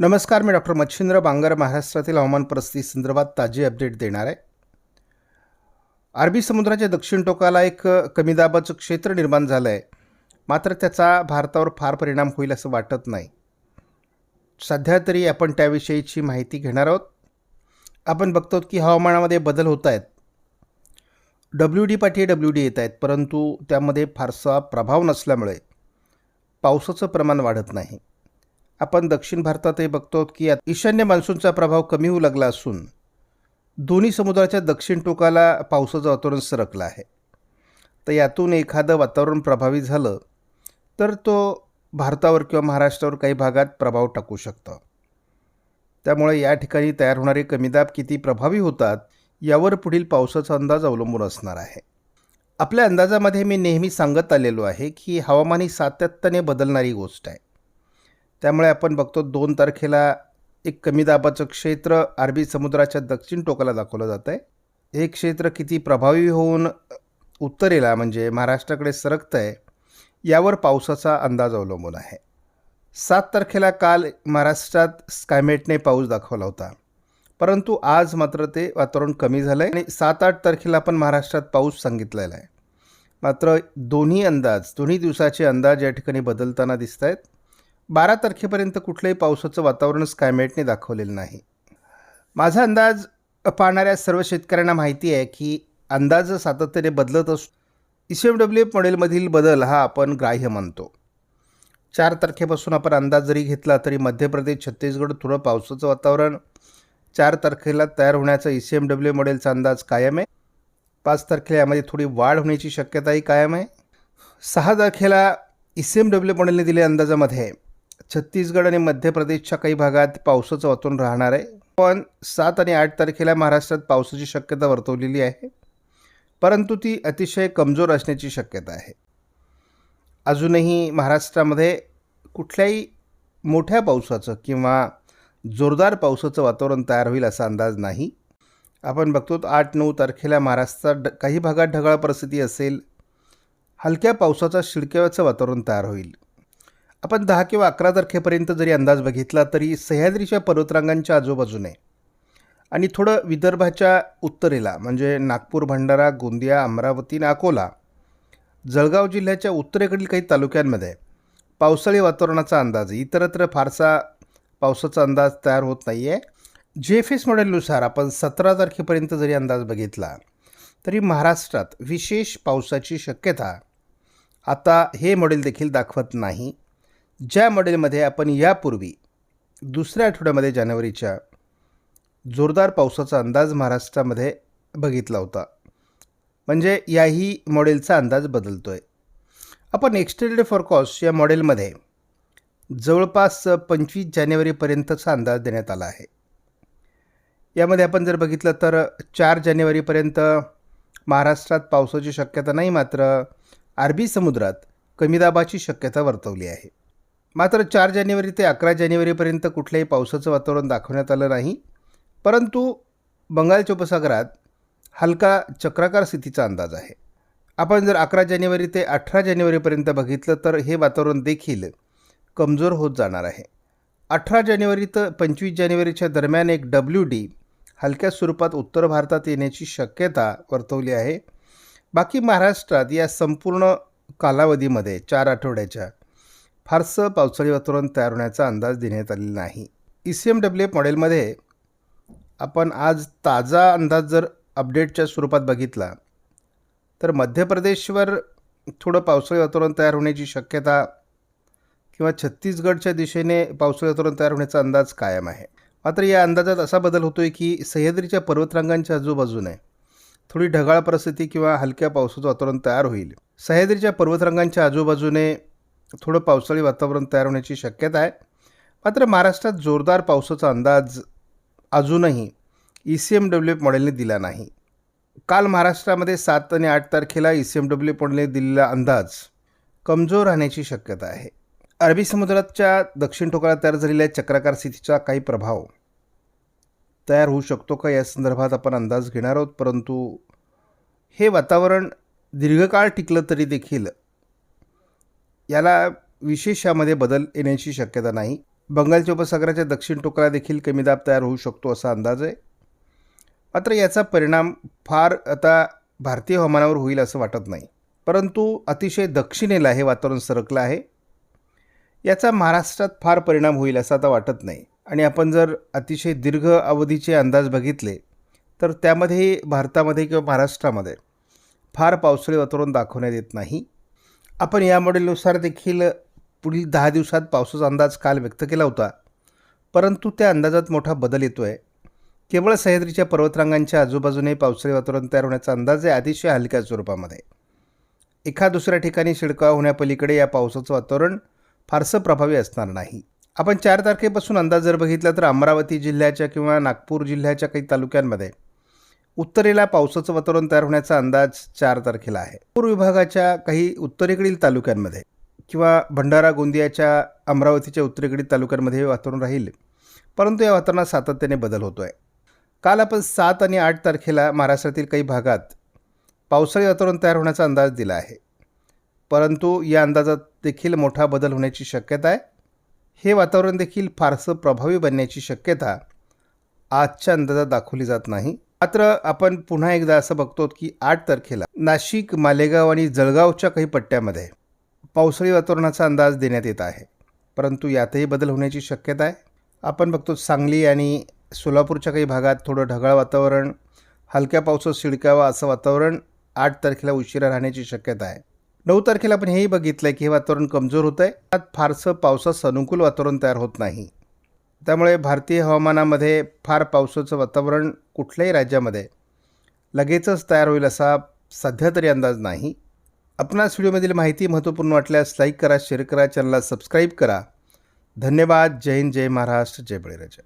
नमस्कार मी डॉक्टर मच्छिंद्र बांगर महाराष्ट्रातील हवामान परिस्थिती संदर्भात ताजी अपडेट देणार आहे. अरबी समुद्राच्या दक्षिण टोकाला एक कमी दाबाचं क्षेत्र निर्माण झालं आहे मात्र त्याचा भारतावर फार परिणाम होईल असं वाटत नाही. सध्या तरी आपण त्याविषयीची माहिती घेणार आहोत. आपण बघतो की हवामानामध्ये बदल होत आहेत. डब्ल्यू डी पाठी डब्ल्यू डी येत आहेत परंतु त्यामध्ये फारसा प्रभाव नसल्यामुळे पावसाचं प्रमाण वाढत नाही. आपण दक्षिण भारतातही बघतो की ईशान्य मान्सूनचा प्रभाव कमी होऊ लागला असून दोन्ही समुद्राच्या दक्षिण टोकाला पावसाचं वातावरण सरकलं आहे. तर यातून एखादं वातावरण प्रभावी झालं तर तो भारतावर किंवा महाराष्ट्रावर काही भागात प्रभाव टाकू शकतं. त्यामुळे या ठिकाणी तयार होणारे कमीदाब किती प्रभावी होतात यावर पुढील पावसाचा अंदाज अवलंबून असणार आहे. आपल्या अंदाजामध्ये मी नेहमी सांगत आलेलो आहे की हवामान ही सातत्याने बदलणारी गोष्ट आहे. त्यामुळे आपण बघतो दोन तारखेला एक कमी दाबाचं क्षेत्र अरबी समुद्राच्या दक्षिण टोकाला दाखवलं जातं आहे हे क्षेत्र किती प्रभावी होऊन उत्तरेला म्हणजे महाराष्ट्राकडे सरकतं आहे यावर पावसाचा अंदाज अवलंबून आहे. सात तारखेला काल महाराष्ट्रात स्कायमेटने पाऊस दाखवला होता. परंतु आज मात्र ते वातावरण कमी झालं आहे आणि सात आठ तारखेला पण महाराष्ट्रात पाऊस सांगितलेला आहे. मात्र दोन्ही अंदाज दोन्ही दिवसाचे अंदाज या ठिकाणी बदलताना दिसत आहेत बारा तारखेपर्यंत कुठलंही पावसाचं वातावरण स्कायमेटने दाखवलेलं नाही. माझा अंदाज पाहणाऱ्या सर्व शेतकऱ्यांना माहिती आहे की अंदाज सातत्याने बदलत असतो E C M W F मॉडेलमधील बदल हा आपण ग्राह्य मानतो. चार तारखेपासून आपण अंदाज जरी घेतला तरी मध्य प्रदेश छत्तीसगड थोडं पावसाचं वातावरण चार तारखेला तयार होण्याचा ई सी एम डब्ल्यू मॉडेलचा अंदाज कायम आहे. पाच तारखेला यामध्ये थोडी वाढ होण्याची शक्यताही कायम आहे. सहा तारखेला ई सी एम डब्ल्यू मॉडेलने दिलेल्या अंदाजामध्ये छत्तीसगड आणि मध्य प्रदेशच्या काही भागात पावसाचं वातावरण राहणार आहे. पण सात आणि आठ तारखेला महाराष्ट्रात पावसाची शक्यता वर्तवलेली आहे. परंतु ती अतिशय कमजोर असण्याची शक्यता आहे. अजूनही महाराष्ट्रामध्ये कुठल्याही मोठ्या पावसाचं किंवा जोरदार पावसाचं वातावरण तयार होईल असा अंदाज नाही. आपण बघतो आठ नऊ तारखेला महाराष्ट्रात ड काही भागात ढगाळ परिस्थिती असेल. हलक्या पावसाचा शिडक्याचं वातावरण तयार होईल. आपण दहा किंवा अकरा तारखेपर्यंत जरी अंदाज बघितला तरी सह्याद्रीच्या पर्वतरांगांच्या आजूबाजूने आणि थोडं विदर्भाच्या उत्तरेला म्हणजे नागपूर भंडारा गोंदिया अमरावती आणि अकोला जळगाव जिल्ह्याच्या उत्तरेकडील काही तालुक्यांमध्ये पावसाळी वातावरणाचा अंदाज इतरत्र फारसा पावसाचा अंदाज तयार होत नाही आहे जे एफ एस मॉडेलनुसार आपण सतरा तारखेपर्यंत जरी अंदाज बघितला तरी महाराष्ट्रात विशेष पावसाची शक्यता आता हे मॉडेल देखील दाखवत नाही. ज्या मॉडेलमध्ये आपण यापूर्वी दुसऱ्या आठवड्यामध्ये जानेवारीच्या जोरदार पावसाचा अंदाज महाराष्ट्रामध्ये बघितला होता. म्हणजे याही मॉडेलचा अंदाज बदलतो आहे आपण एक्सटेंडेड फॉरकॉस्ट या मॉडेलमध्ये जवळपास पंचवीस जानेवारीपर्यंतचा अंदाज देण्यात आला आहे. यामध्ये आपण जर बघितलं तर चार जानेवारीपर्यंत महाराष्ट्रात पावसाची शक्यता नाही मात्र अरबी समुद्रात कमी दाबाची शक्यता वर्तवली आहे. मात्र चार जानेवारी ते अकरा जानेवारीपर्यंत कुठल्याही पावसाचं वातावरण दाखवण्यात आलं नाही. परंतु बंगालच्या उपसागरात हलका चक्राकार स्थितीचा अंदाज आहे. आपण जर अकरा जानेवारी ते अठरा जानेवारीपर्यंत बघितलं तर हे वातावरण देखील कमजोर होत जाणार आहे. अठरा जानेवारी तर पंचवीस जानेवारीच्या दरम्यान एक डब्ल्यू डी हलक्या स्वरूपात उत्तर भारतात येण्याची शक्यता वर्तवली आहे. बाकी महाराष्ट्रात या संपूर्ण कालावधीमध्ये चार आठवड्याच्या फारसं पावसाळी वातावरण तयार होण्याचा अंदाज देण्यात आलेला नाही. E C M W F मॉडेलमध्ये आपण आज ताजा अंदाज जर अपडेटच्या स्वरूपात बघितला तर मध्य प्रदेशवर थोडं पावसाळी वातावरण तयार होण्याची शक्यता किंवा छत्तीसगडच्या दिशेने पावसाळी वातावरण तयार होण्याचा अंदाज कायम आहे. मात्र या अंदाजात असा बदल होतो आहे की सह्याद्रीच्या पर्वतरांगांच्या आजूबाजूने थोडी ढगाळ परिस्थिती किंवा हलक्या पावसाचं वातावरण तयार होईल. सह्याद्रीच्या पर्वतरांगांच्या आजूबाजूने थोडं पावसाळी वातावरण तयार होण्याची शक्यता आहे. मात्र महाराष्ट्रात जोरदार पावसाचा अंदाज अजूनही E C M W F मॉडेलने दिला नाही. काल महाराष्ट्रामध्ये सात आणि आठ तारखेला E C M W F मॉडेलने दिलेला अंदाज कमजोर राहण्याची शक्यता आहे. अरबी समुद्राच्या दक्षिण टोकाला तयार झालेल्या चक्राकार स्थितीचा काही प्रभाव तयार होऊ शकतो का? या संदर्भात आपण अंदाज घेणार आहोत परंतु हे वातावरण दीर्घकाळ टिकलं तरी देखील याला विशेष यामध्ये बदल येण्याची शक्यता नाही. बंगालच्या उपसागराच्या दक्षिण टोकाला देखील कमी दाब तयार होऊ शकतो असा अंदाज आहे. मात्र याचा परिणाम फार आता भारतीय हवामानावर होईल असं वाटत नाही. परंतु अतिशय दक्षिणेला हे वातावरण सरकलं आहे. याचा महाराष्ट्रात फार परिणाम होईल असं आता वाटत नाही. आणि आपण जर अतिशय दीर्घ अवधीचे अंदाज बघितले तर त्यामध्ये भारतामध्ये किंवा महाराष्ट्रामध्ये फार पावसाळी वातावरण दाखवण्यात येत नाही. आपण या मॉडेलनुसार देखील पुढील दहा दिवसात पावसाचा अंदाज काल व्यक्त केला होता. परंतु त्या अंदाजात मोठा बदल येतो आहे केवळ सह्याद्रीच्या पर्वतरांगांच्या आजूबाजूने पावसाळी वातावरण तयार होण्याचा अंदाज आहे अतिशय हलक्या स्वरूपामध्ये. एका दुसऱ्या ठिकाणी शिडकाव होण्यापलीकडे या पावसाचं वातावरण फारसं प्रभावी असणार नाही. आपण चार तारखेपासून अंदाज जर बघितला तर अमरावती जिल्ह्याच्या किंवा नागपूर जिल्ह्याच्या काही तालुक्यांमध्ये उत्तरेला पावसाचं वातावरण तयार होण्याचा अंदाज चार तारखेला आहे. पूर्व विभागाच्या काही उत्तरेकडील तालुक्यांमध्ये किंवा भंडारा गोंदियाच्या अमरावतीच्या उत्तरेकडील तालुक्यांमध्ये हे वातावरण राहील. परंतु या वातावरणात सातत्याने बदल होतो आहे काल आपण सात आणि आठ तारखेला महाराष्ट्रातील काही भागात पावसाळी वातावरण तयार होण्याचा अंदाज दिला आहे. परंतु या अंदाजात देखील मोठा बदल होण्याची शक्यता आहे. हे वातावरण देखील फारसं प्रभावी बनण्याची शक्यता आजच्या अंदाजात दाखवली जात नाही. मात्र आपण पुन्हा एकदा असं बघतो की आठ तारखेला नाशिक मालेगाव आणि जळगावच्या काही पट्ट्यामध्ये पावसाळी वातावरणाचा अंदाज देण्यात येत आहे. परंतु यातही बदल होण्याची शक्यता आहे. आपण बघतो सांगली आणि सोलापूरच्या काही भागात थोडं ढगाळ वातावरण हलक्या पावसात शिडकावा असं वातावरण आठ तारखेला उशिरा राहण्याची शक्यता आहे. नऊ तारखेला आपण हेही बघितलं आहे की हे वातावरण कमजोर होतं आहे त्यात फारसं पावसास अनुकूल वातावरण तयार होत नाही. त्यामुळे भारतीय हवामानामध्ये फार पावसाचं वातावरण कुठल्याही राज्यामध्ये लगेचच तयार होईल असा सध्या तरी अंदाज नाही. आपणास व्हिडिओमधील माहिती महत्त्वपूर्ण वाटल्यास लाईक करा शेअर करा चॅनलला सबस्क्राईब करा. धन्यवाद. जय हिंद जय महाराष्ट्र जय बळीराजा.